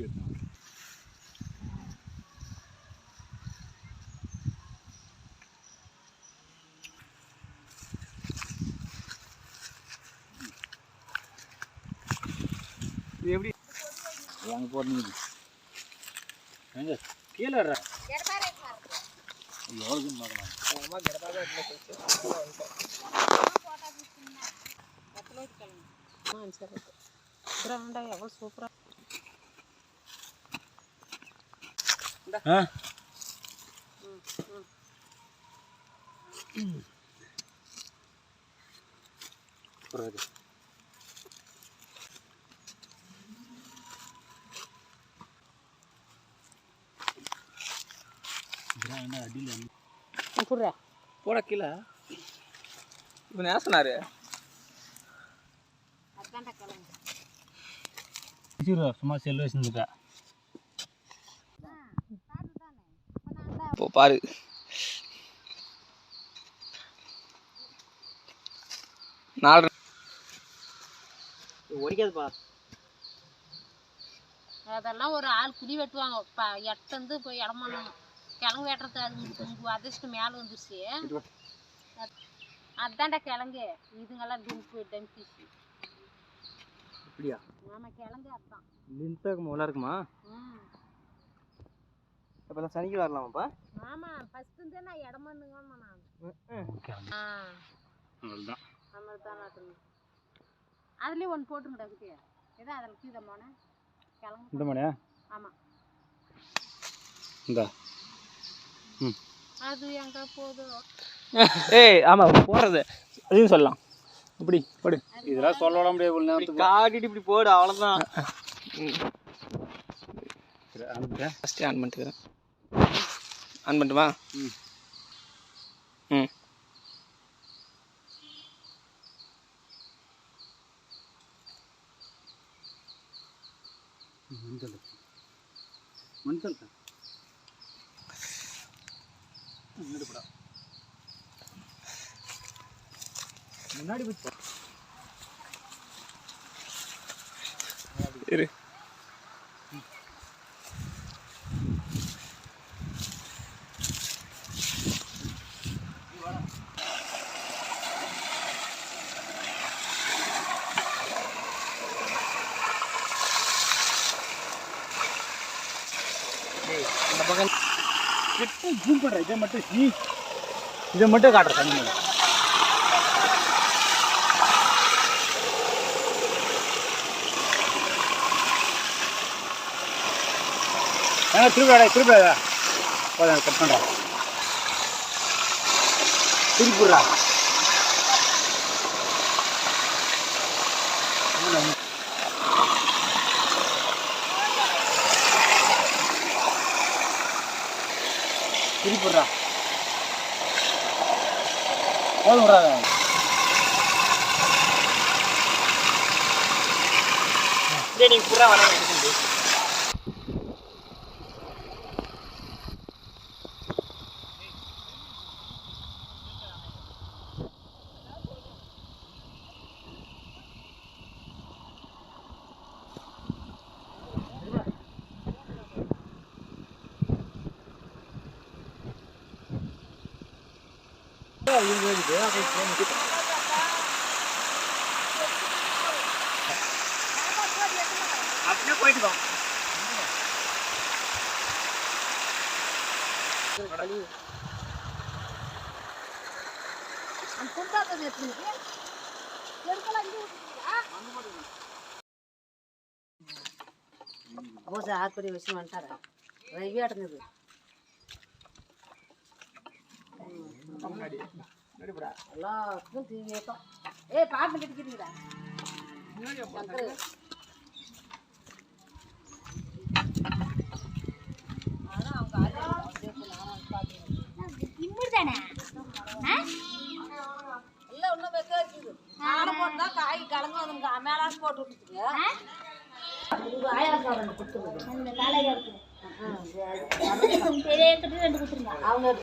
Video இது எப்படி? அங்கே போடணும் எங்க? கீழே வர்ற. எவ்வளோக்குன்னு பார்க்கலாம் எவ்வளோ சூப்பராக ஆ புரியுது இதெல்லாம் என்ன அடியில் வந்து புடுறா போட கீழே. இப்போ என்ன சொன்னாரு? சும்மா செல்லு வச்சுருந்துக்கா பாரு. நாலு ஒடிக்காதுப்பா. அதெல்லாம் ஒரு ஆள் குடி வெட்டுவாங்க. எட்டந்து போய் இடம் பண்ணணும். கிழங்கு வெட்டுறது அது அதிர்ஷ்டம் மேலே வந்துருச்சு. அது- அதான்டா கிழங்கு. இதுங்கெல்லாம் டிம்பு டம்பிச்சு அப்படியா? ஆமாம் கிழங்கு அதான். லின்ஸாக இருக்குமா? இருக்குமா? ம் அப்போ சனிக்கு வரலாமாப்பா? ஆமாம் ஃபஸ்ட்டு தான் நான் இடம் பண்ணுங்கம்மா நான். ஆ. அவ்வளோதான் நம்ம தான் நாட்டணும் அதுலேயும் ஒன்று போட்டுங்கடா குட்டியா ஏதோ அதில் கீழே கிழங்கு இந்த மணியா ஆமாம் இந்த. அது எங்கே போதும் ஏய் ஆமாம் போடுறது அதையும் சொல்லலாம். இப்படி போடு. இதெல்லாம் சொல்ல விட முடியாது இவ்வளோ நேரத்துக்கு. காட்டிட்டு இப்படி போடு அவ்வளோதான் ஃபஸ்ட்டு ஆன் பண்ணிட்டுக்கிறேன் ஆன் பண்ணட்டுமா? ம். ம். மஞ்சள் மஞ்சள் முன்னாடி போய் இரு இந்த பக்கம். கிட்ட ஜூம் பண்ணுற இதை மட்டும் நீ இதை மட்டும் காட்டுற தண்ணி ஏன்னா திருவிழா திருவிழா போதும் கட் பண்ணுறேன் திருப்பிடுறா திருப்பிடுறா. போதும் விடாத நீங்கள் புறா வர அப்படியே போயிட்டு வா அந்த குண்டாத்தது எடுத்துக்கிட்டு எடுக்கலாம் இங்கே வந்துட்டாரா ரவி அடங்குது எல்லாத்துக்கும் தீவியத்தான் ஏய் பாட்டு கட்டிக்கிறீங்களா போட்டு தான் காய் கிழங்கு வந்து மேலாஸ் போட்டு விட்டுச்சுங்க ஆயிரக்காரங்க கொடுத்துருது அவங்க